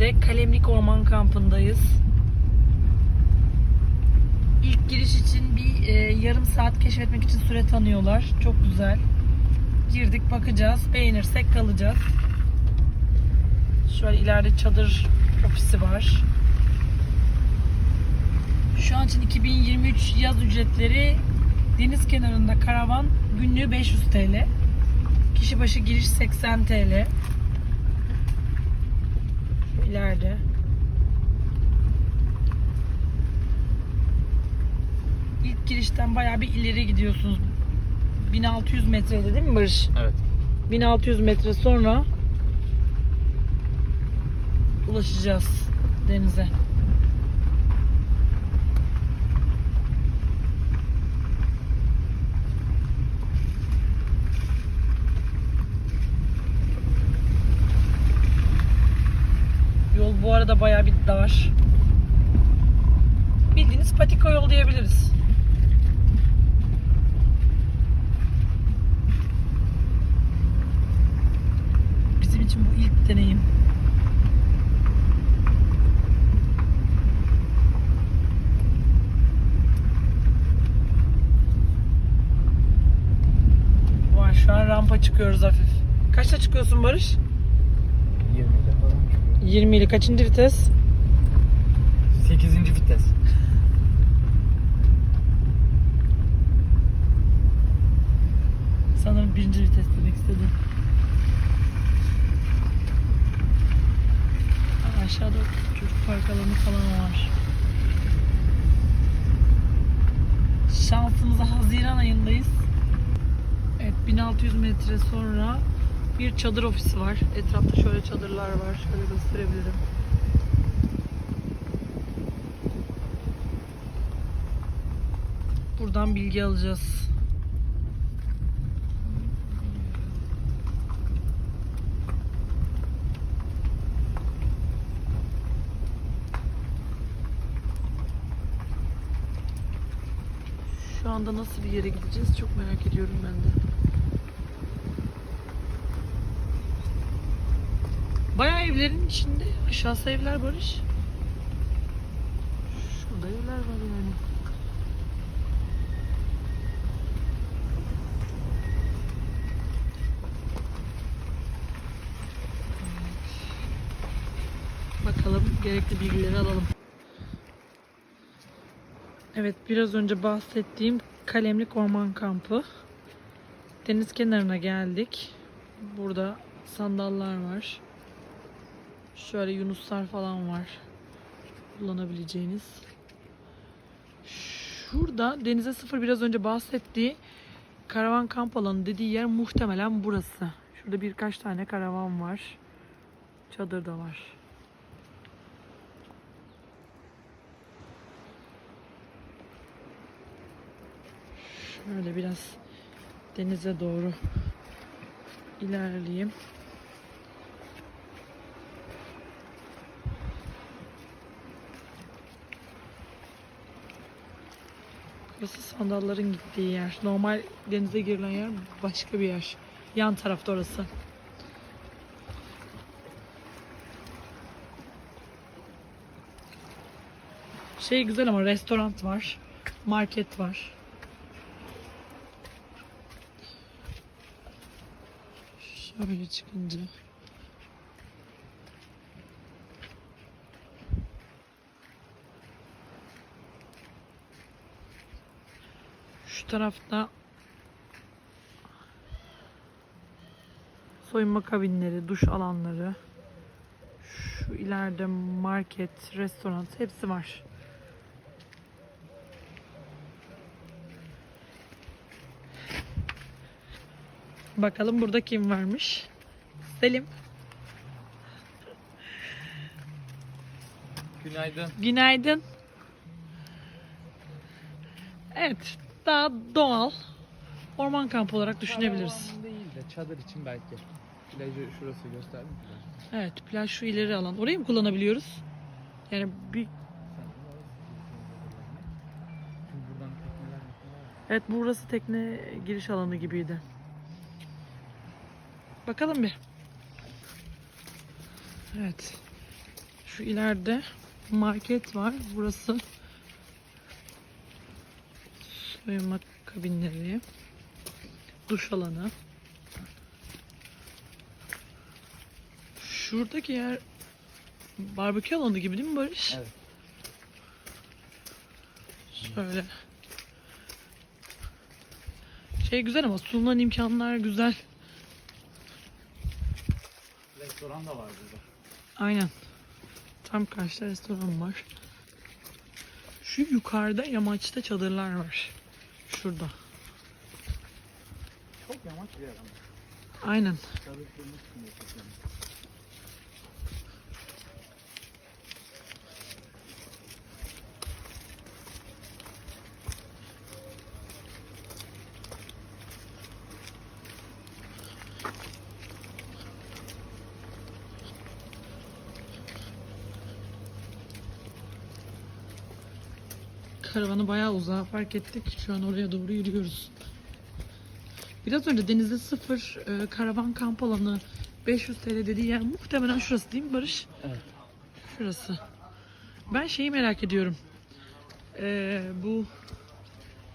Edirne'de Kalemlik Orman Kampı'ndayız. İlk giriş için bir e, yarım saat keşfetmek için süre tanıyorlar. Çok güzel. Girdik bakacağız. Beğenirsek kalacağız. Şöyle ileride çadır ofisi var. Şu an için 2023 yaz ücretleri deniz kenarında karavan günlüğü 500 TL. Kişi başı giriş 80 TL. İleride. İlk girişten bayağı bir ileri gidiyorsunuz. 1600 metreydi değil mi Barış? Evet. 1600 metre sonra ulaşacağız denize. Yol bu arada bayağı bir dar. Bildiğiniz patika yol diyebiliriz. Bizim için bu ilk deneyim. Var şu an rampa çıkıyoruz hafif. Kaçta çıkıyorsun Barış? 20 ile falan çıkıyor. 20 ile kaçıncı vites? 8. vites. Sanırım birinci vites demek istedim. Aa, Aşağıda çocuk park alanı falan var. Şansımıza Haziran ayındayız. Evet 1600 metre sonra bir çadır ofisi var. Etrafta şöyle çadırlar var. Şöyle gösterebilirim. Buradan bilgi alacağız. Şu anda nasıl bir yere gideceğiz çok merak ediyorum ben de. Bayağı evlerin içinde. Aşağısı evler Barış. Şurada evler var yani. Bakalım gerekli bilgileri alalım. Evet biraz önce bahsettiğim Kalemlik Orman Kampı. Deniz kenarına geldik. Burada sandallar var. Şöyle yunuslar falan var. Kullanabileceğiniz. Şurada denize sıfır biraz önce bahsettiği karavan kamp alanı dediği yer muhtemelen burası. Şurada birkaç tane karavan var. Çadır da var. Şöyle biraz denize doğru ilerleyeyim. Burası sandalların gittiği yer. Normal denize girilen yer başka bir yer. Yan tarafta orası. Şey güzel ama restoran var. Market var. Şöyle çıkınca. Şu tarafta soyunma kabinleri, duş alanları. Şu ileride market, restoran hepsi var. Bakalım burada kim varmış? Selim. Günaydın. Günaydın. Evet, daha doğal orman kampı olarak düşünebiliriz. Değil de çadır için belki. Plajı şurası gösterdim? Evet, plaj şu ileri alan. Orayı mı kullanabiliyoruz? Yani bir evet burası tekne giriş alanı gibiydi. Bakalım bir. Evet. Şu ileride market var. Burası soyunma kabinleri. Duş alanı. Şuradaki yer barbekü alanı gibi değil mi Barış? Evet. Şöyle. Şey güzel ama sunulan imkanlar güzel. Restoran da var burada. Aynen. Tam karşıda restoran var. Şu yukarıda yamaçta çadırlar var. Şurada. Çok yamaç bir yer ama. Aynen. Karavanı bayağı uzağa fark ettik. Şu an oraya doğru yürüyoruz. Biraz önce denizde sıfır e, karavan kamp alanı 500 TL dediği yer muhtemelen şurası değil mi Barış? Evet. Şurası. Ben şeyi merak ediyorum. E, bu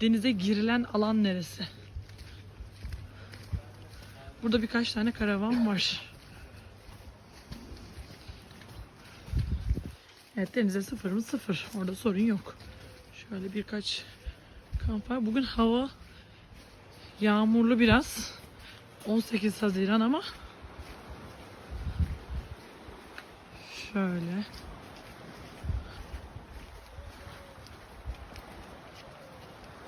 denize girilen alan neresi? Burada birkaç tane karavan var. Evet denize sıfır mı sıfır. Orada sorun yok. Şöyle birkaç kamp var. Bugün hava yağmurlu biraz. 18 Haziran ama şöyle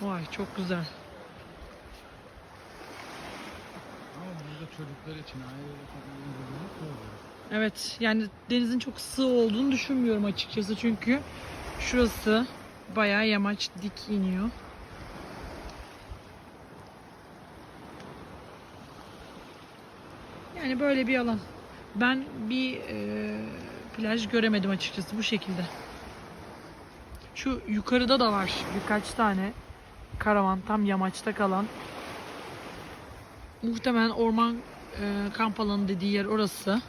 Vay çok güzel. Ama burada çocuklar için oluyor. Evet yani denizin çok sığ olduğunu düşünmüyorum açıkçası çünkü şurası bayağı yamaç dik iniyor. Yani böyle bir alan. Ben bir e, plaj göremedim açıkçası bu şekilde. Şu yukarıda da var birkaç tane karavan tam yamaçta kalan. Muhtemelen orman e, kamp alanı dediği yer orası.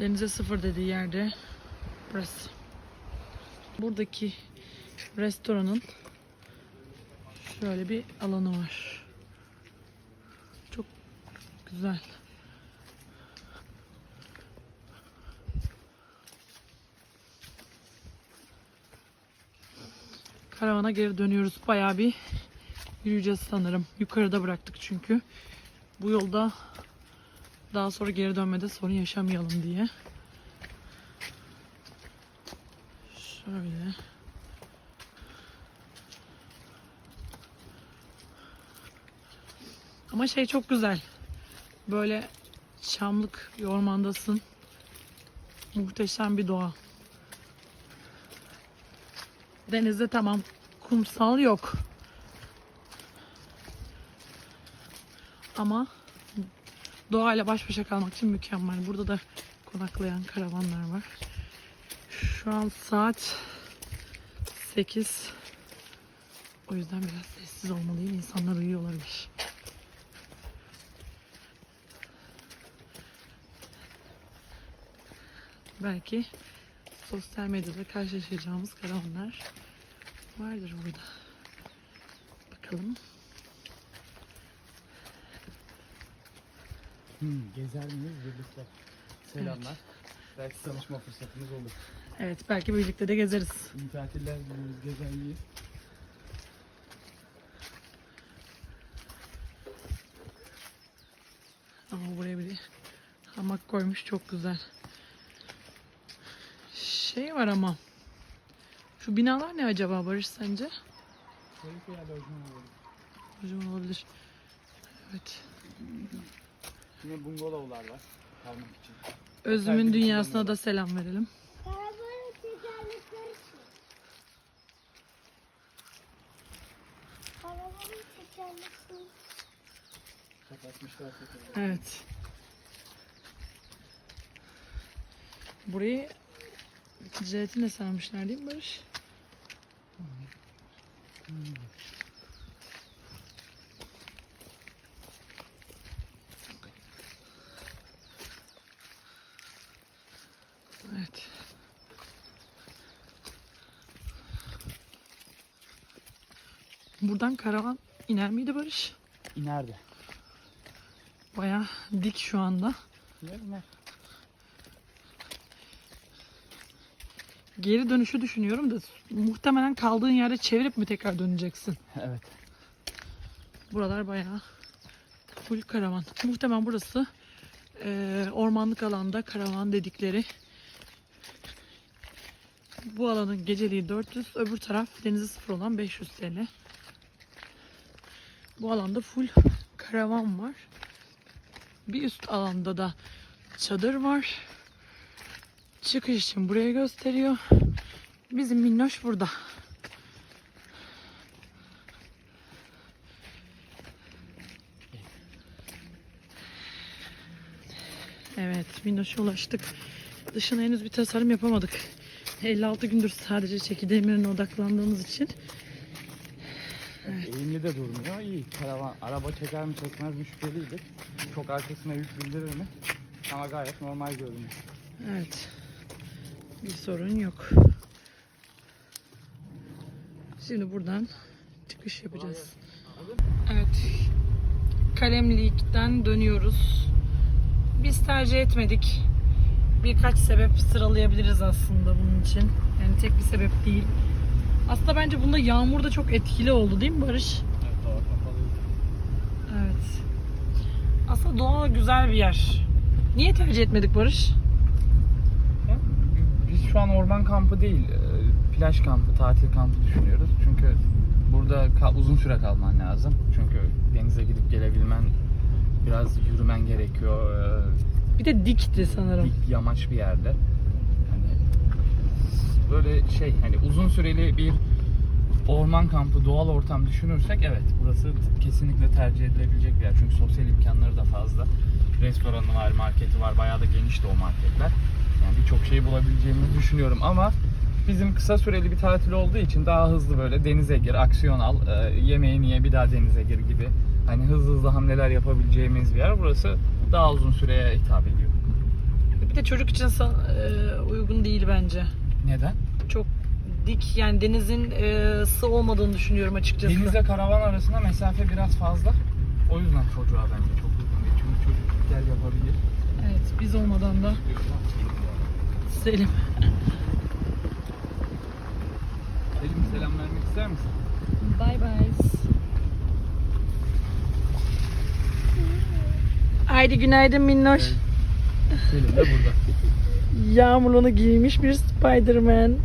Denize sıfır dediği yerde burası. Buradaki restoranın şöyle bir alanı var. Çok güzel. Karavana geri dönüyoruz. Bayağı bir yürüyeceğiz sanırım. Yukarıda bıraktık çünkü. Bu yolda daha sonra geri dönmede sorun yaşamayalım diye. Şöyle. Ama şey çok güzel. Böyle çamlık bir ormandasın. Muhteşem bir doğa. Denizde tamam kumsal yok. Ama doğayla baş başa kalmak için mükemmel. Burada da konaklayan karavanlar var. Şu an saat 8. O yüzden biraz sessiz olmalıyım. İnsanlar uyuyor olabilir. Belki sosyal medyada karşılaşacağımız karavanlar vardır burada. Bakalım. Hmm, gezer miyiz birlikte? Selamlar. Belki tanışma fırsatımız olur. Evet belki birlikte de gezeriz. İyi tatiller diliyoruz, gezer miyiz? Ama buraya bir hamak koymuş çok güzel. Şey var ama. Şu binalar ne acaba Barış sence? Da ucuna olur. Kocaman olabilir. Evet. Yine bungalovlar var kalmak için. Özüm'ün dünyasına da selam verelim. Evet. Burayı Jiletinle sarmışlar değil mi Barış? Evet. Buradan karavan iner miydi Barış? İnerdi. Baya dik şu anda. İner iner. Geri dönüşü düşünüyorum da muhtemelen kaldığın yerde çevirip mi tekrar döneceksin? Evet. Buralar bayağı full karavan. Muhtemelen burası eee, ormanlık alanda karavan dedikleri. Bu alanın geceliği 400, öbür taraf denizi sıfır olan 500 TL. Bu alanda full karavan var. Bir üst alanda da çadır var. Çıkış için buraya gösteriyor. Bizim minnoş burada. Evet, Minnoş'a ulaştık. Dışına henüz bir tasarım yapamadık. 56 gündür sadece çekidemirine odaklandığımız için. Eğimli de durmuyor. İyi. Karavan, araba çeker mi çekmez mi şüpheliydi. Çok arkasına yük bindirir mi? Ama gayet normal görünüyor. Evet. Bir sorun yok. Şimdi buradan çıkış yapacağız. Evet. Kalemlik'ten dönüyoruz. Biz tercih etmedik. Birkaç sebep sıralayabiliriz aslında bunun için. Yani tek bir sebep değil. Aslında bence bunda yağmur da çok etkili oldu değil mi Barış? Evet. Aslında doğa güzel bir yer. Niye tercih etmedik Barış? Şu an orman kampı değil, e, plaj kampı, tatil kampı düşünüyoruz. Çünkü burada uzun süre kalman lazım. Çünkü denize gidip gelebilmen biraz yürümen gerekiyor. E, Bir de dikti sanırım. dik yamaç bir yerde. Hani böyle şey hani uzun süreli bir orman kampı, doğal ortam düşünürsek evet burası kesinlikle tercih edilebilecek bir yer. Çünkü sosyal imkanları da fazla. Restoranı var, marketi var. Bayağı da geniş de o marketler. Yani birçok şey bulabileceğimizi düşünüyorum ama bizim kısa süreli bir tatil olduğu için daha hızlı böyle denize gir, aksiyon al, e, yemeğini ye bir daha denize gir gibi hani hızlı hızlı hamleler yapabileceğimiz bir yer. Burası daha uzun süreye hitap ediyor. Bir de çocuk için sa- e, uygun değil bence. Neden? Çok dik yani denizin e, sığ olmadığını düşünüyorum açıkçası. Denizle karavan arasında mesafe biraz fazla. O yüzden çocuğa bence çok uygun değil. Çünkü çocuk gel yapabilir. Evet biz olmadan da Selim. Selim selam vermek ister misin? Bye bye. Haydi günaydın minnoş. Selim de burada. Yağmurluğunu giymiş bir Spiderman.